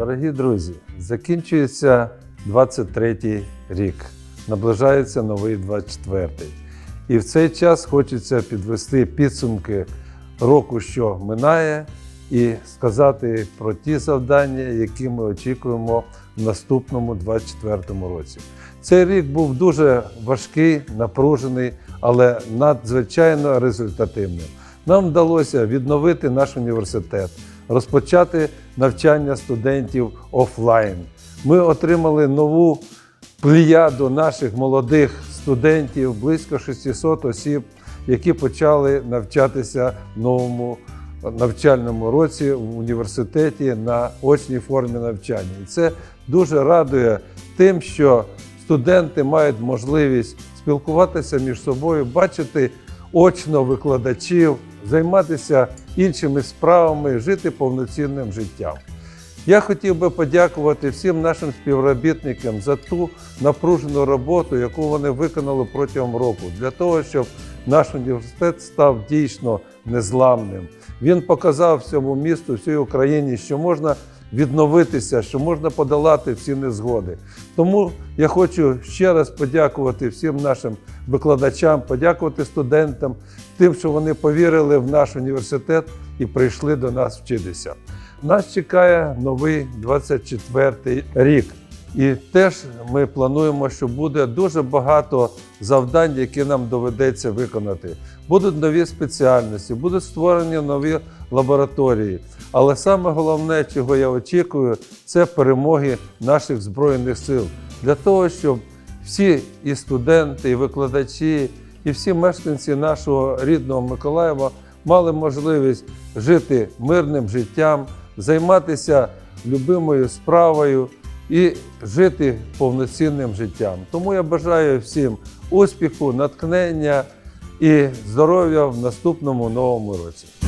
Дорогі друзі, закінчується 23-й рік, наближається новий 24-й. І в цей час хочеться підвести підсумки року, що минає, і сказати про ті завдання, які ми очікуємо в наступному 24-му році. Цей рік був дуже важкий, напружений, але надзвичайно результативним. Нам вдалося відновити наш університет, розпочати навчання студентів офлайн. Ми отримали нову плеяду наших молодих студентів, близько 600 осіб, які почали навчатися в новому навчальному році в університеті на очній формі навчання. І це дуже радує тим, що студенти мають можливість спілкуватися між собою, бачити очно викладачів, займатися іншими справами, жити повноцінним життям. Я хотів би подякувати всім нашим співробітникам за ту напружену роботу, яку вони виконали протягом року, для того, щоб наш університет став дійсно незламним. Він показав всьому місту, всій Україні, що можна відновитися, що можна подолати всі незгоди. Тому я хочу ще раз подякувати всім нашим викладачам, подякувати студентам, тим, що вони повірили в наш університет і прийшли до нас вчитися. Нас чекає новий 24 рік. І теж ми плануємо, що буде дуже багато завдань, які нам доведеться виконати. Будуть нові спеціальності, будуть створені нові лабораторії. Але саме головне, чого я очікую, це перемоги наших збройних сил для того, щоб всі і студенти, і викладачі, і всі мешканці нашого рідного Миколаєва мали можливість жити мирним життям, займатися любимою справою і жити повноцінним життям. Тому я бажаю всім успіху, натхнення і здоров'я в наступному новому році.